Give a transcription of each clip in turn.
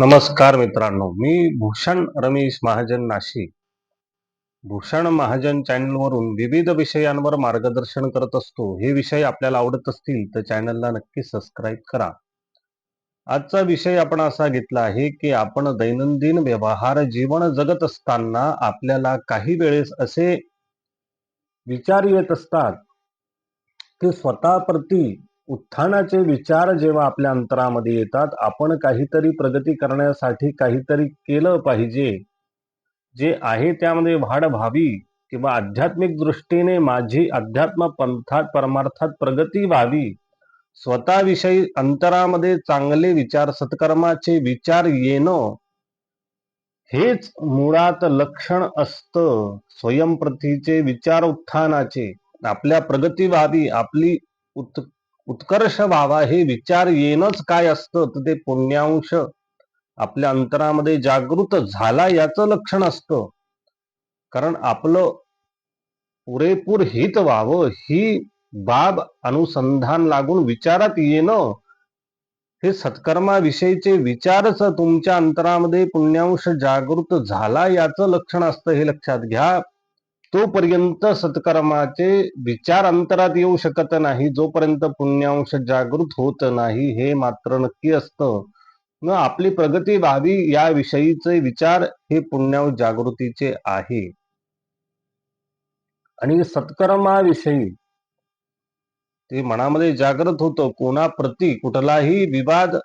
नमस्कार मित्रांनो मी भूषण रमेश महाजन नाशिक. भूषण महाजन चॅनलवरून विविध विषयांवर मार्गदर्शन करत असतो. हे विषय आपल्याला आवडत असतील तर चॅनलला नक्की सबस्क्राईब करा. आजचा विषय आपण असा घेतला आहे की आपण दैनंदिन व्यवहार जीवन जगत असताना आपल्याला काही वेळेस असे विचार येत असतात की स्वतःप्रती उत्थानाचे विचार जेव्हा आपल्या अंतरामध्ये येतात आपण काहीतरी प्रगती करण्यासाठी काहीतरी केलं पाहिजे. जे आहे त्यामध्ये वाढ व्हावी किंवा आध्यात्मिक दृष्टीने माझी अध्यात्म पंथात परमार्थात प्रगती व्हावी. स्वतःविषयी अंतरामध्ये चांगले विचार सत्कर्माचे विचार येणं हेच मुळात लक्षण असतं. स्वयंप्रतीचे विचार उत्थानाचे. आपल्या प्रगती व्हावी आपली उत् उत्कर्ष व्हावा हे विचार येणंच काय असतं? तर ते पुण्यांश आपल्या अंतरामध्ये जागृत झाला याचं लक्षण असतं. कारण आपलं पुरेपूर हित व्हावं ही बाब अनुसंधान लागून विचारात येणं हे सत्कर्माविषयीचे विचारच तुमच्या अंतरामध्ये पुण्यांश जागृत झाला याचं लक्षण असतं हे लक्षात घ्या. तोपर्यंत सत्कर्माचे विचार अंतरात येऊ शकत नाही. जोपर्यंत पुण्यांश जागृत होत नाही हे मात्र नक्की असतं. न आपली प्रगती व्हावी याविषयीचे विचार हे पुण्यांश जागृतीचे आहे. आणि सत्कर्माविषयी ते मनामध्ये जागृत होतं. कोणाप्रती कुठलाही विवाद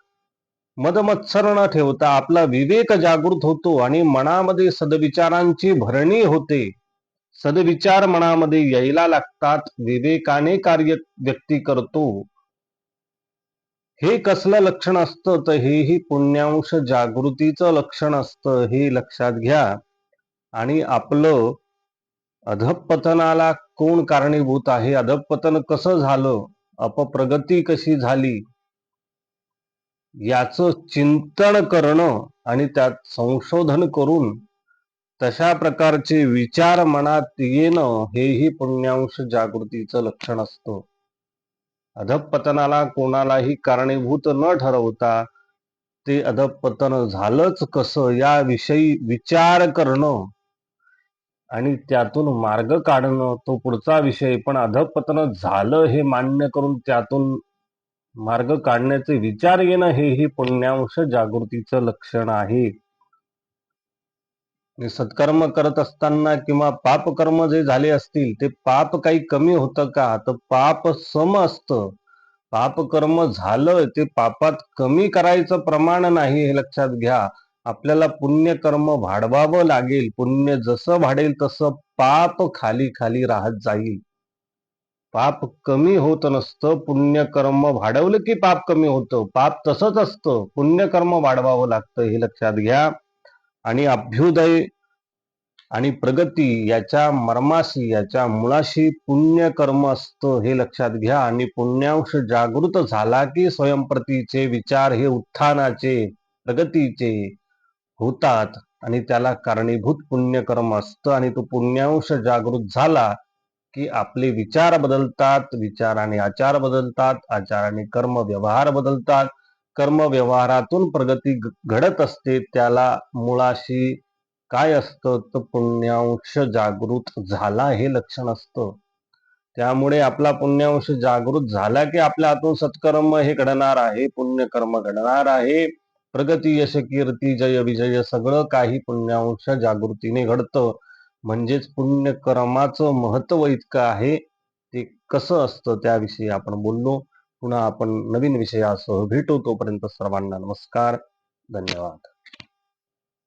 मदमत्सर न ठेवता आपला विवेक जागृत होतो आणि मनामध्ये सदविचारांची भरणी होते. सदविचार मनामध्ये यायला लागतात. विवेकाने कार्य व्यक्ती करतो. हे कसलं लक्षण असतं? तर हेही पुण्यांश जागृतीचं लक्षण असतं. हे लक्षात घ्या. आणि आपलं अधपतनाला कोण कारणीभूत आहे? अधपतन कसं झालं? अपप्रगती कशी झाली? याचं चिंतन करणं आणि त्यात संशोधन करून तशा प्रकारचे विचार मनात येणं हेही पुण्यांश जागृतीचं लक्षण असतं. अधपतनाला कोणालाही कारणीभूत न ठरवता ते अधपतन झालंच कसं याविषयी विचार करणं आणि त्यातून मार्ग काढणं तो पुढचा विषय पण अधपतन झालं हे मान्य करून त्यातून मार्ग काढण्याचे विचार येणं हेही पुण्यांश जागृतीचं लक्षण आहे. सत्कर्म करत असताना किंवा पाप कर्म जे झाले असतील ते पाप काही कमी होतं का? तर पाप सम असतं. पापकर्म झालं ते पापात कमी करायचं प्रमाण नाही हे लक्षात घ्या. आपल्याला पुण्य कर्म वाढवावं लागेल. पुण्य जसं वाढेल तसं पाप खाली खाली राहत जाईल. पाप कमी होत नसतं. पुण्य कर्म वाढवलं की पाप कमी होतं. पाप तसंच असतं. पुण्य कर्म वाढवावं लागतं हे लक्षात घ्या. आणि अभ्युदय आणि प्रगती याच्या मर्माशी याच्या मुळाशी पुण्य कर्म असतं हे लक्षात घ्या. आणि पुण्यांश जागृत झाला की स्वयंप्रतीचे विचार हे उत्थानाचे प्रगतीचे होतात. आणि त्याला कारणीभूत पुण्यकर्म असतं. आणि तो पुण्यांश जागृत झाला की आपले विचार बदलतात विचार आणि आचार बदलतात आचार आणि कर्म व्यवहार बदलतात. कर्म व्यवहारातून प्रगती घडत असते त्याला मुळाशी काय असतं? तर पुण्यांश जागृत झाला हे लक्षण असतं. त्यामुळे आपला पुण्यांश जागृत झाला की आपल्या हातून सत्कर्म हे घडणार आहे पुण्यकर्म घडणार आहे. प्रगती यश कीर्ती जय विजय सगळं काही पुण्यांश जागृतीने घडतं. म्हणजेच पुण्यकर्माचं महत्त्व इतकं आहे ते कसं असतं त्याविषयी आपण बोललो. पुन्हा आपण नवीन विषयासह भेटू तोपर्यंत सर्वांना नमस्कार धन्यवाद.